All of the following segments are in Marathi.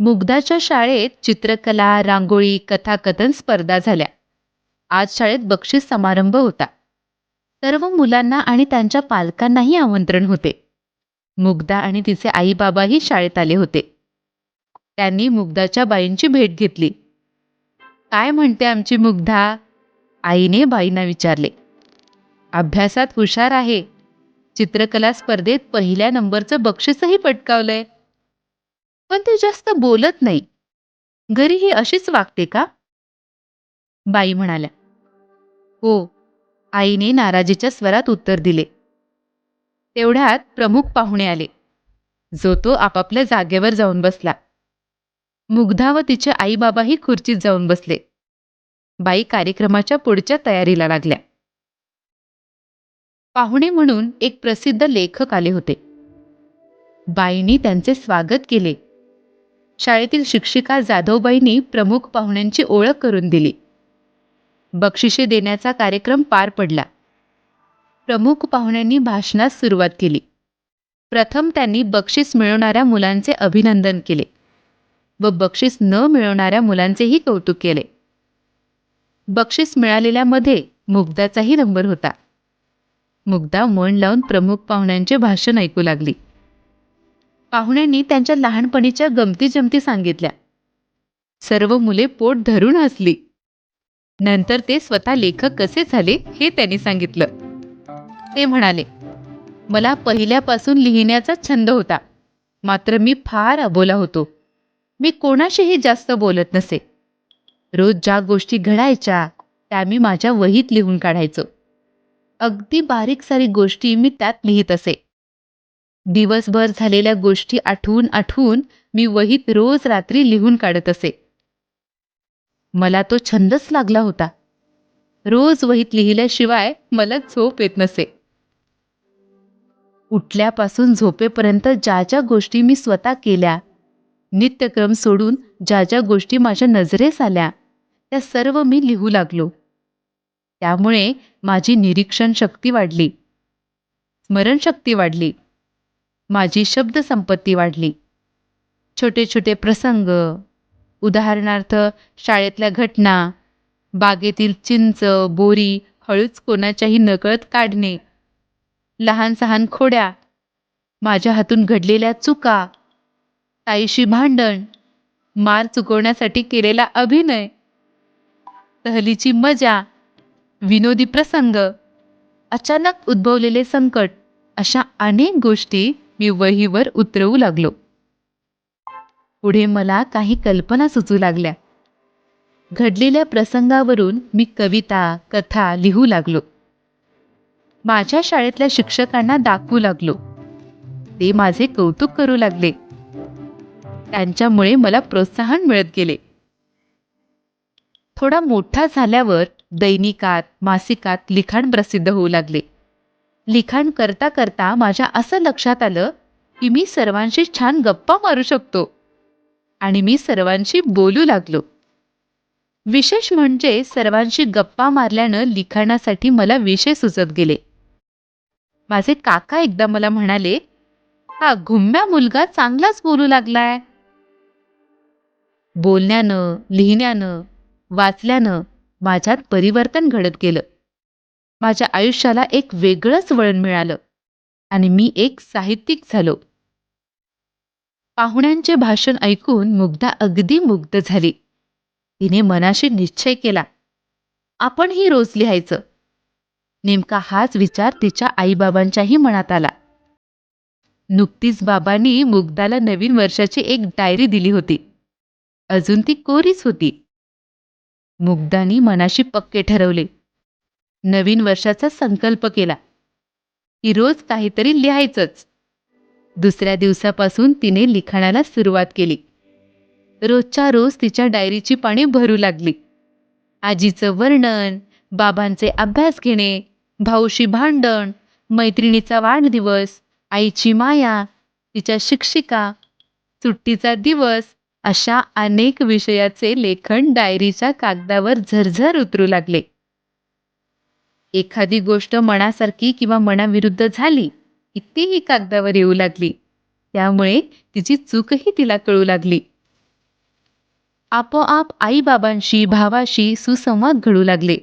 मुग्धाच्या शाळेत चित्रकला रांगोळी कथाकथन स्पर्धा झाल्या. आज शाळेत बक्षीस समारंभ होता. सर्व मुलांना आणि त्यांच्या पालकांनाही आमंत्रण होते. मुग्धा आणि तिचे आईबाबाही शाळेत आले होते. त्यांनी मुग्धाच्या बाईंची भेट घेतली. काय म्हणते आमची मुग्धा? आईने बाईंना विचारले. अभ्यासात हुशार आहे. चित्रकला स्पर्धेत पहिल्या नंबरचं बक्षीसही पटकावलंय. पण ती जास्त बोलत नाही. घरी ही अशीच वागते का? बाई म्हणाल्या. हो आईने नाराजीच्या स्वरात उत्तर दिले. तेवढ्यात प्रमुख पाहुणे आले. जो तो आपापल्या जागेवर जाऊन बसला. मुग्धा व तिचे आईबाबाही खुर्चीत जाऊन बसले. बाई कार्यक्रमाच्या पुढच्या तयारीला लागल्या. पाहुणे म्हणून एक प्रसिद्ध लेखक आले होते. बाईंनी त्यांचे स्वागत केले. शाळेतील शिक्षिका जाधवबाईंनी प्रमुख पाहुण्यांची ओळख करून दिली. बक्षिसे देण्याचा कार्यक्रम पार पडला. प्रमुख पाहुण्यांनी भाषणास सुरुवात केली. प्रथम त्यांनी बक्षीस मिळवणाऱ्या मुलांचे अभिनंदन केले व बक्षीस न मिळवणाऱ्या मुलांचेही कौतुक केले. बक्षीस मिळालेल्यामध्ये मुग्धाचाही नंबर होता. मुग्धा मन लावून प्रमुख पाहुण्यांचे भाषण ऐकू लागली. पाहुण्यांनी त्यांच्या लहानपणीच्या गमती जमती सांगितल्या. सर्व मुले पोट धरून हसली. नंतर ते स्वतः लेखक कसे झाले हे त्यांनी सांगितलं. ते म्हणाले मला पहिल्यापासून लिहिण्याचा छंद होता. मात्र मी फार अबोला होतो. मी कोणाशीही जास्त बोलत नसे. रोज ज्या गोष्टी घडायच्या त्या मी माझ्या वहीत लिहून काढायचो. अगदी बारीक सारी गोष्टी मी त्यात लिहित असे. दिवसभर झालेल्या गोष्टी आठवून आठवून मी वहीत रोज रात्री लिहून काढत असे. मला तो छंदच लागला होता. रोज वहीत लिहिल्याशिवाय मला झोप येत नसे. उठल्यापासून झोपेपर्यंत ज्या ज्या गोष्टी मी स्वतः केल्या नित्यक्रम सोडून ज्या ज्या गोष्टी माझ्या नजरेस आल्या त्या सर्व मी लिहू लागलो. त्यामुळे माझी निरीक्षण शक्ती वाढली. स्मरणशक्ती वाढली. माझी शब्दसंपत्ती वाढली. छोटे छोटे प्रसंग उदाहरणार्थ शाळेतल्या घटना बागेतील चिंच बोरी हळूच कोणाच्याही नकळत काढणे लहान सहान खोड्या माझ्या हातून घडलेल्या चुका ताईशी भांडण मार चुकवण्यासाठी केलेला अभिनय सहलीची मजा विनोदी प्रसंग अचानक उद्भवलेले संकट अशा अनेक गोष्टी मी वहीवर उतरवू लागलो. पुढे मला काही कल्पना सुचू लागल्या. घडलेल्या प्रसंगावरून मी कविता कथा लिहू लागलो. माझ्या शाळेतल्या शिक्षकांना दाखवू लागलो. ते माझे कौतुक करू लागले. त्यांच्यामुळे मला प्रोत्साहन मिळत गेले. थोडा मोठा झाल्यावर दैनिकात मासिकात लिखाण प्रसिद्ध होऊ लागले. लिखाण करता करता माझ्या असं लक्षात आलं की मी सर्वांशी छान गप्पा मारू शकतो. आणि मी सर्वांशी बोलू लागलो. विशेष म्हणजे सर्वांशी गप्पा मारल्यानं लिखाणासाठी मला विषय सुचत गेले. माझे काका एकदा मला म्हणाले हा घुम्या मुलगा चांगलाच बोलू लागलाय. बोलण्यानं लिहिण्यानं वाचल्यानं माझ्यात परिवर्तन घडत गेलं. माझ्या आयुष्याला एक वेगळंच वळण मिळालं आणि मी एक साहित्यिक झालो. पाहुण्यांचे भाषण ऐकून मुग्धा अगदी मुग्ध झाली. तिने मनाशी निश्चय केला. आपण ही रोज लिहायचं. नेमका हाच विचार तिच्या आईबाबांच्याही मनात आला. नुकतीच बाबांनी मुग्धाला नवीन वर्षाची एक डायरी दिली होती. अजून ती कोरीच होती. मुग्धानी मनाशी पक्के ठरवले. नवीन वर्षाचा संकल्प केला. की रोज काहीतरी लिहायचंच. दुसऱ्या दिवसापासून तिने लिखाणाला सुरुवात केली. रोजच्या रोज तिच्या डायरीची पाणी भरू लागली. आजीचं वर्णन बाबांचे अभ्यास घेणे भाऊशी भांडण मैत्रिणीचा वाढदिवस आईची माया तिच्या शिक्षिका सुट्टीचा दिवस अशा अनेक विषयाचे लेखन डायरीच्या कागदावर झरझर उतरू लागले. एखादी गोष्ट मनासारखी किंवा मनाविरुद्ध झाली की तीही कागदावर येऊ लागली त्यामुळे तिची चूकही तिला कळू लागली. आपोआप आईबाबांशी भावाशी सुसंवाद घडू लागले.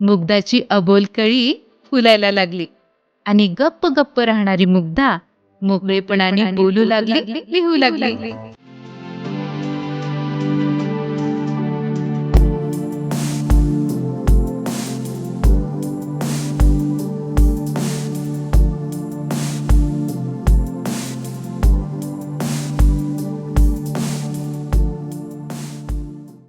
मुग्धाची अबोल कळी फुलायला लागली आणि गप्प गप्प राहणारी मुग्धा मोकळेपणाने बोलू लागली लिहू लागली.